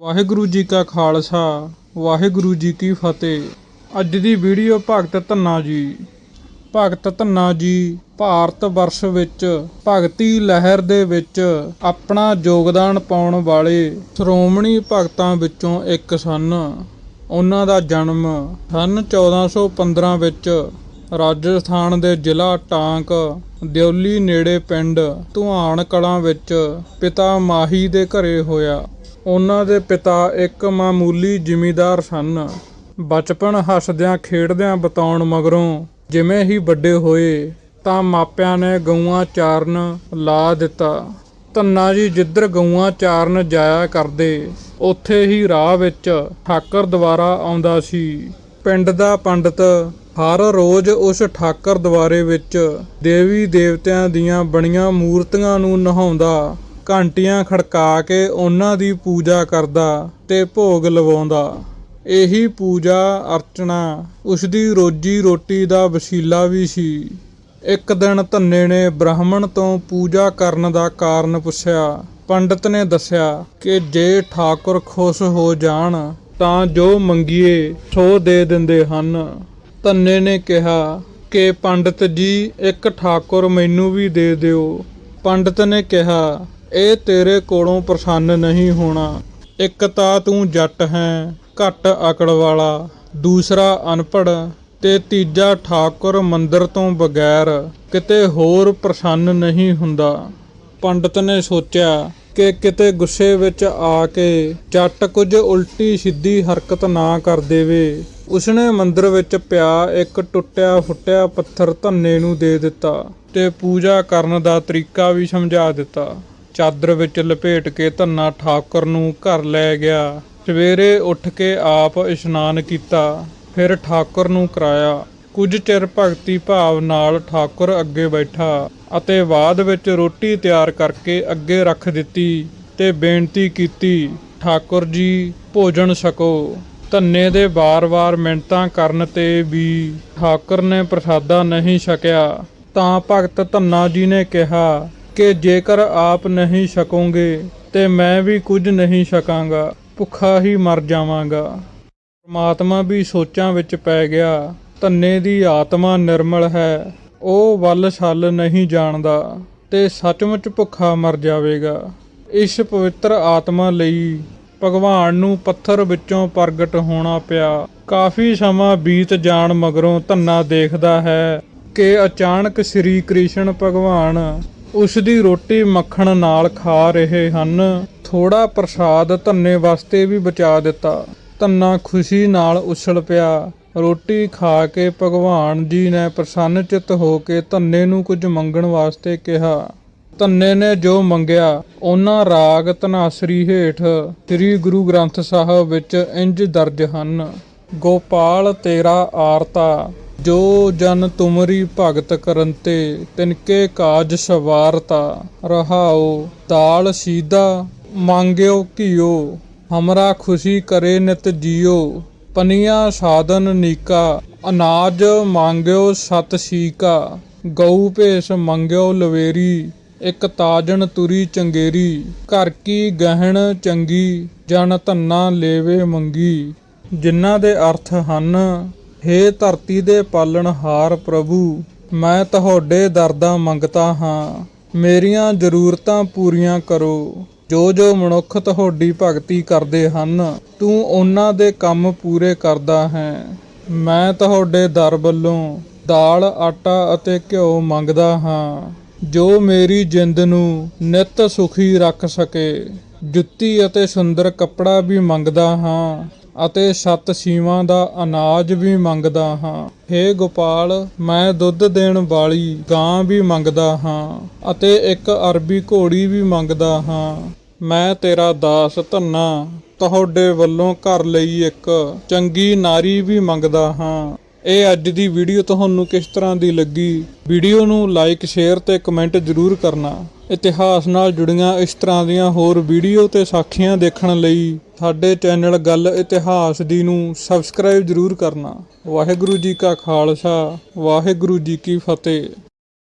ਵਾਹਿਗੁਰੂ ਜੀ ਕਾ ਖਾਲਸਾ, ਵਾਹਿਗੁਰੂ ਜੀ ਕੀ ਫਤਿਹ। ਅੱਜ ਦੀ ਵੀਡੀਓ ਭਗਤ ਧੰਨਾ ਜੀ। ਭਗਤ ਧੰਨਾ ਜੀ, ਭਾਰਤ ਵਰਸ਼ ਵਿੱਚ, ਭਗਤੀ ਲਹਿਰ ਦੇ ਵਿੱਚ ਆਪਣਾ ਯੋਗਦਾਨ ਪਾਉਣ ਵਾਲੇ ਸ਼੍ਰੋਮਣੀ ਭਗਤਾਂ ਵਿੱਚੋਂ ਇੱਕ ਸਨ। ਉਹਨਾਂ ਦਾ ਜਨਮ ਸਨ 1415 ਵਿੱਚ ਰਾਜਸਥਾਨ ਦੇ ਜ਼ਿਲ੍ਹਾ ਟਾਂਕ ਦਿਉਲੀ ਨੇੜੇ ਪਿੰਡ ਧੁਆਣ ਕਲਾਂ ਵਿੱਚ ਪਿਤਾ ਮਾਹੀ ਦੇ ਘਰੇ ਹੋਇਆ। ਉਹਨਾਂ ਦੇ ਪਿਤਾ ਇੱਕ ਮਾਮੂਲੀ ਜ਼ਿਮੀਂਦਾਰ ਸਨ। ਬਚਪਨ ਹੱਸਦਿਆਂ ਖੇਡਦਿਆਂ ਬਿਤਾਉਣ ਮਗਰੋਂ ਜਿਵੇਂ ਹੀ ਵੱਡੇ ਹੋਏ ਤਾਂ ਮਾਪਿਆਂ ਨੇ ਗਊਆਂ ਚਾਰਨ ਲਾ ਦਿੱਤਾ। ਧੰਨਾ ਜੀ ਜਿੱਧਰ ਗਊਆਂ ਚਾਰਨ ਜਾਇਆ ਕਰਦੇ, ਉੱਥੇ ਹੀ ਰਾਹ ਵਿੱਚ ਠਾਕਰ ਦੁਆਰਾ ਆਉਂਦਾ ਸੀ। ਪਿੰਡ ਦਾ ਪੰਡਤ ਹਰ ਰੋਜ਼ ਉਸ ਠਾਕਰ ਦੁਆਰੇ ਵਿੱਚ ਦੇਵੀ ਦੇਵਤਿਆਂ ਦੀਆਂ ਬਣੀਆਂ ਮੂਰਤੀਆਂ ਨੂੰ ਨਹਾਉਂਦਾ ਘੰਟੀਆਂ ਖੜਕਾ ਕੇ ਉਹਨਾਂ ਦੀ ਪੂਜਾ ਕਰਦਾ ਤੇ ਭੋਗ ਲਵਾਉਂਦਾ। ਇਹੀ ਪੂਜਾ, ਅਰਚਨਾ ਉਸ ਦੀ ਰੋਜੀ ਰੋਟੀ ਦਾ ਵਸੀਲਾ ਵੀ ਸੀ। ਇੱਕ ਦਿਨ ਧੰਨੇ ਨੇ ਬ੍ਰਾਹਮਣ ਤੋਂ ਪੂਜਾ ਕਰਨ ਦਾ ਕਾਰਨ ਪੁੱਛਿਆ। ਪੰਡਤ ਨੇ ਦੱਸਿਆ ਕਿ ਜੇ ਠਾਕੁਰ ਖੁਸ਼ ਹੋ ਜਾਣ, ਤਾਂ ਜੋ ਮੰਗੀਏ, ਸੋ ਦੇ ਦਿੰਦੇ ਹਨ। ਧੰਨੇ ਨੇ ਕਿਹਾ ਕਿ ਪੰਡਤ ਜੀ, ਇੱਕ ਠਾਕੁਰ ਮੈਨੂੰ ਵੀ ਦੇ ਦਿਓ। ਪੰਡਤ ਨੇ ਕਿਹਾ ਇਹ ਤੇਰੇ ਕੋਲੋਂ ਪ੍ਰਸੰਨ ਨਹੀਂ ਹੋਣਾ। ਇੱਕ ਤਾਂ ਤੂੰ ਜੱਟ ਹੈ, ਘੱਟ ਅਕੜ ਵਾਲਾ। ਦੂਸਰਾ ਅਨਪੜ੍ਹ ਤੇ ਤੀਜਾ ਠਾਕੁਰ ਮੰਦਰ ਤੋਂ ਬਗੈਰ ਕਿਤੇ ਹੋਰ ਪ੍ਰਸੰਨ ਨਹੀਂ ਹੁੰਦਾ। ਪੰਡਤ ਨੇ ਸੋਚਿਆ ਕਿ ਕਿਤੇ ਗੁੱਸੇ ਵਿੱਚ ਆ ਕੇ ਜੱਟ ਕੁਝ ਉਲਟੀ ਸਿੱਧੀ ਹਰਕਤ ਨਾ ਕਰ ਦੇਵੇ। ਉਸਨੇ ਮੰਦਰ ਵਿੱਚ ਪਿਆ ਇੱਕ ਟੁੱਟਿਆ ਫੁੱਟਿਆ ਪੱਥਰ ਧੰਨੇ ਨੂੰ ਦੇ ਦਿੱਤਾ ਤੇ ਪੂਜਾ ਕਰਨ ਦਾ ਤਰੀਕਾ ਵੀ ਸਮਝਾ ਦਿੱਤਾ। ਚਾਦਰ ਵਿੱਚ ਲਪੇਟ ਕੇ ਧੰਨਾ ਠਾਕੁਰ ਨੂੰ ਘਰ ਲੈ ਗਿਆ। ਸਵੇਰੇ ਉੱਠ ਕੇ ਆਪ ਇਸ਼ਨਾਨ ਕੀਤਾ, ਫਿਰ ਠਾਕੁਰ ਨੂੰ ਕਰਾਇਆ। ਕੁਝ ਚਿਰ ਭਗਤੀ ਭਾਵ ਨਾਲ ਠਾਕੁਰ ਅੱਗੇ ਬੈਠਾ ਅਤੇ ਬਾਅਦ ਵਿੱਚ ਰੋਟੀ ਤਿਆਰ ਕਰਕੇ ਅੱਗੇ ਰੱਖ ਦਿੱਤੀ ਤੇ ਬੇਨਤੀ ਕੀਤੀ, ਠਾਕੁਰ ਜੀ, ਭੋਜਨ ਛਕੋ। ਧੰਨੇ ਦੇ ਵਾਰ-ਵਾਰ ਮਿੰਨਤਾਂ ਕਰਨ ਤੇ ਵੀ ਠਾਕੁਰ ਨੇ ਪ੍ਰਸਾਦਾ ਨਹੀਂ ਛਕਿਆ। ਤਾਂ ਭਗਤ ਧੰਨਾ ਜੀ ਨੇ ਕਿਹਾ ਕਿ ਜੇਕਰ ਆਪ ਨਹੀਂ ਛਕੋਗੇ, ਤੇ ਮੈਂ ਵੀ ਕੁਝ ਨਹੀਂ ਛਕਾਂਗਾ, ਭੁੱਖਾ ਹੀ ਮਰ ਜਾਵਾਂਗਾ। ਪਰਮਾਤਮਾ ਵੀ ਸੋਚਾਂ ਵਿੱਚ ਪੈ ਗਿਆ, ਧੰਨੇ ਦੀ ਆਤਮਾ ਨਿਰਮਲ ਹੈ, ਉਹ ਵੱਲ ਛਲ ਨਹੀਂ ਜਾਣਦਾ, ਤੇ ਸੱਚਮੁੱਚ ਭੁੱਖਾ ਮਰ ਜਾਵੇਗਾ। ਇਸ ਪਵਿੱਤਰ ਆਤਮਾ ਲਈ ਭਗਵਾਨ ਨੂੰ ਪੱਥਰ ਵਿੱਚੋਂ ਪ੍ਰਗਟ ਹੋਣਾ ਪਿਆ। ਕਾਫੀ ਸਮਾਂ ਬੀਤ ਜਾਣ ਮਗਰੋਂ ਧੰਨਾ ਦੇਖਦਾ ਹੈ ਕਿ ਅਚਾਨਕ ਸ੍ਰੀ ਕ੍ਰਿਸ਼ਨ ਭਗਵਾਨ ਉਸ ਦੀ ਰੋਟੀ ਮੱਖਣ ਨਾਲ ਖਾ ਰਹੇ ਹਨ। ਥੋੜਾ ਪ੍ਰਸਾਦ ਧੰਨੇ ਵਾਸਤੇ ਵੀ ਬਚਾ ਦਿੱਤਾ। ਧੰਨਾ ਖੁਸ਼ੀ ਨਾਲ ਉਛਲ ਪਿਆ। ਰੋਟੀ ਖਾ ਕੇ ਭਗਵਾਨ ਜੀ ਨੇ ਪ੍ਰਸੰਨ ਚਿਤ ਹੋ ਕੇ ਧੰਨੇ ਨੂੰ ਕੁਝ ਮੰਗਣ ਵਾਸਤੇ ਕਿਹਾ। ਧੰਨੇ ਨੇ ਜੋ ਮੰਗਿਆ, ਉਹਨਾਂ ਰਾਗ ਧਨਾਸਰੀ ਹੇਠ ਸ੍ਰੀ ਗੁਰੂ ਗ੍ਰੰਥ ਸਾਹਿਬ ਵਿੱਚ ਇੰਜ ਦਰਜ ਹਨ। ਗੋਪਾਲ ਤੇਰਾ ਆਰਤਾ, ਜੋ ਜਨ ਤੁਮਰੀ ਭਗਤ ਕਰੰਤੇ, ਤਿਨਕੇ ਕਾਜ ਸਵਾਰਤਾ ਰਹਾਓ ਦਾਲ ਸੀਦਾ ਮੰਗਿਓ ਘਿਓ, ਹਮਰਾ ਖੁਸ਼ੀ ਕਰੇ ਨਿਤ ਜਿਓ, ਪਨੀਆਂ ਸਾਧਨ ਨੀਕਾ, ਅਨਾਜ ਮੰਗਿਓ ਸਤ ਸੀਕਾ, ਗਊ ਭੇਸ ਮੰਗਿਓ ਲਵੇਰੀ, ਇੱਕ ਤਾਜਨ ਤੁਰੀ ਚੰਗੇਰੀ, ਘਰ ਕੀ ਗਹਿਣ ਚੰਗੀ, ਜਨ ਧੰਨਾ ਲੇਵੇ ਮੰਗੀ। ਜਿਨ੍ਹਾਂ ਦੇ ਅਰਥ ਹਨ, ਹੇ ਧਰਤੀ ਦੇ ਪਾਲਣਹਾਰ ਪ੍ਰਭੂ, ਮੈਂ ਤੁਹਾਡੇ ਦਰਦਾਂ ਮੰਗਤਾ ਹਾਂ। ਮੇਰੀਆਂ ਜ਼ਰੂਰਤਾਂ ਪੂਰੀਆਂ ਕਰੋ। ਜੋ ਜੋ ਮਨੁੱਖ ਤੁਹਾਡੀ ਭਗਤੀ ਕਰਦੇ ਹਨ, ਤੂੰ ਉਹਨਾਂ ਦੇ ਕੰਮ ਪੂਰੇ ਕਰਦਾ ਹੈ। ਮੈਂ ਤੁਹਾਡੇ ਦਰ ਵੱਲੋਂ ਦਾਲ, ਆਟਾ ਅਤੇ ਘਿਓ ਮੰਗਦਾ ਹਾਂ। ਜੋ ਮੇਰੀ ਜਿੰਦ ਨੂੰ ਨਿਤ ਸੁਖੀ ਰੱਖ ਸਕੇ, ਜੁੱਤੀ ਅਤੇ ਸੁੰਦਰ ਕੱਪੜਾ ਵੀ ਮੰਗਦਾ ਹਾਂ। ਅਤੇ ਸੱਤ ਸੀਵਾਂ ਦਾ ਅਨਾਜ ਵੀ ਮੰਗਦਾ ਹਾਂ। ਹੇ ਗੋਪਾਲ, ਮੈਂ ਦੁੱਧ ਦੇਣ ਵਾਲੀ ਗਾਂ ਵੀ ਮੰਗਦਾ ਹਾਂ ਅਤੇ ਇੱਕ ਅਰਬੀ ਘੋੜੀ ਵੀ ਮੰਗਦਾ ਹਾਂ। ਮੈਂ ਤੇਰਾ ਦਾਸ ਧੰਨਾ, ਤੁਹਾਡੇ ਵੱਲੋਂ ਘਰ ਲਈ ਇੱਕ ਚੰਗੀ ਨਾਰੀ ਵੀ ਮੰਗਦਾ ਹਾਂ। ਇਹ ਅੱਜ ਦੀ ਵੀਡੀਓ ਤੁਹਾਨੂੰ ਕਿਸ ਤਰ੍ਹਾਂ ਦੀ ਲੱਗੀ? ਵੀਡੀਓ ਨੂੰ ਲਾਈਕ ਸ਼ੇਅਰ ਤੇ ਕਮੈਂਟ ਜ਼ਰੂਰ ਕਰਨਾ। ਇਤਿਹਾਸ ਨਾਲ ਜੁੜੀਆਂ ਇਸ ਤਰ੍ਹਾਂ ਦੀਆਂ ਹੋਰ ਵੀਡੀਓ ਤੇ ਸਾਖੀਆਂ ਦੇਖਣ ਲਈ ਸਾਡੇ ਚੈਨਲ ਗੱਲ ਇਤਿਹਾਸ ਦੀ ਨੂੰ ਸਬਸਕ੍ਰਾਈਬ ਜ਼ਰੂਰ ਕਰਨਾ। ਵਾਹਿਗੁਰੂ ਜੀ ਕਾ ਖਾਲਸਾ, ਵਾਹਿਗੁਰੂ ਜੀ ਕੀ ਫਤਿਹ।